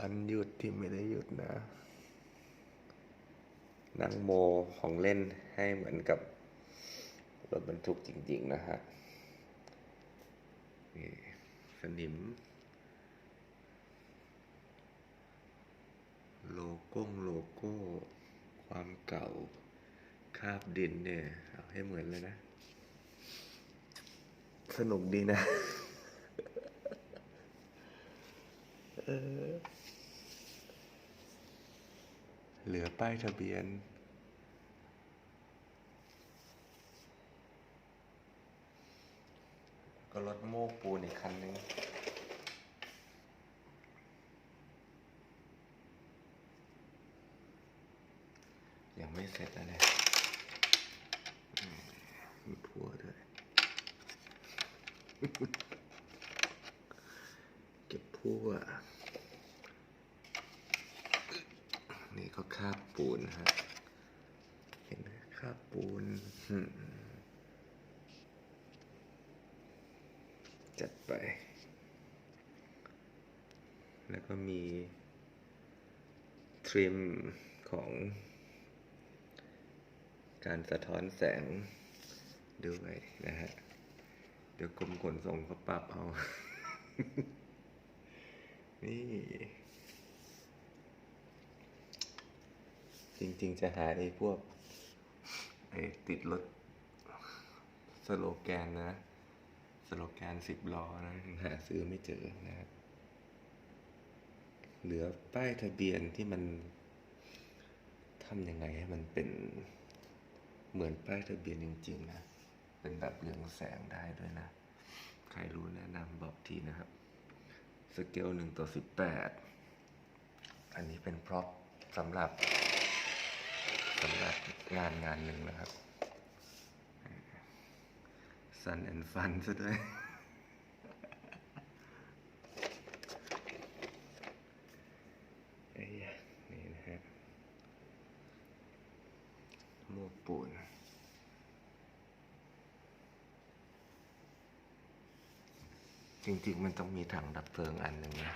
วันหยุดที่ไม่ได้หยุดนะ นั่งโมของเล่นให้เหมือนกับรถบรรทุกจริง ๆ นะฮะนี่สนิม โลโก้โลโก้ ความเก่า คาบดินเนี่ย เอาให้เหมือนเลยนะ สนุกดีนะ เออ เหลือป้ายทะเบียน ก็รถโม้ปูนอีกคันนึงยังไม่เสร็จนะเนี่ยอืมมีพัวด้วย เก็บพัวนี่ก็ คาบปูนฮะเห็นไหมคาบปูนจัดไป แล้วก็มี ทริมของการสะท้อนแสงด้วยนะฮะ เดี๋ยวกรมขนส่งเขาปรับเอา นี่ จริง ๆ จะหาไอ้พวกไอ้ติดรถสโลแกนนะ สโลแกนสิบล้อนะหาซื้อไม่เจอนะครับเหลือป้ายทะเบียนที่มันทำยังไงให้มันเป็นเหมือนป้ายทะเบียนจริง ๆ นะ เป็นแบบเรืองแสงได้ด้วยนะ ใครรู้แนะนำบอกทีนะครับ สเกลหนึ่งต่อสิบแปดอันนี้เป็นพร็อพสำหรับ สำหรับงานงานหนึ่งนะครับ Sun and Fun ซะด้วยไอ้ยนี่นะฮะโมปูนจริงๆ มันต้องมีถังดับเพลิงอันหนึ่งนะ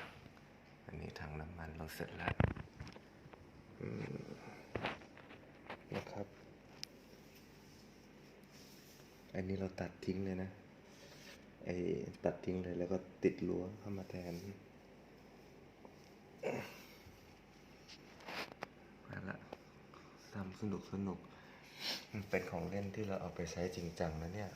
อันนี้ถังน้ำมันเราเสร็จแล้ว อันนี้เราตัดทิ้งเลยนะ ไอ้ตัดทิ้งเลยแล้วก็ติดรั้วเข้ามาแทนมาละทำสนุกสนุก เป็นของเล่นที่เราเอาไปใช้จริงจังนะเนี่ย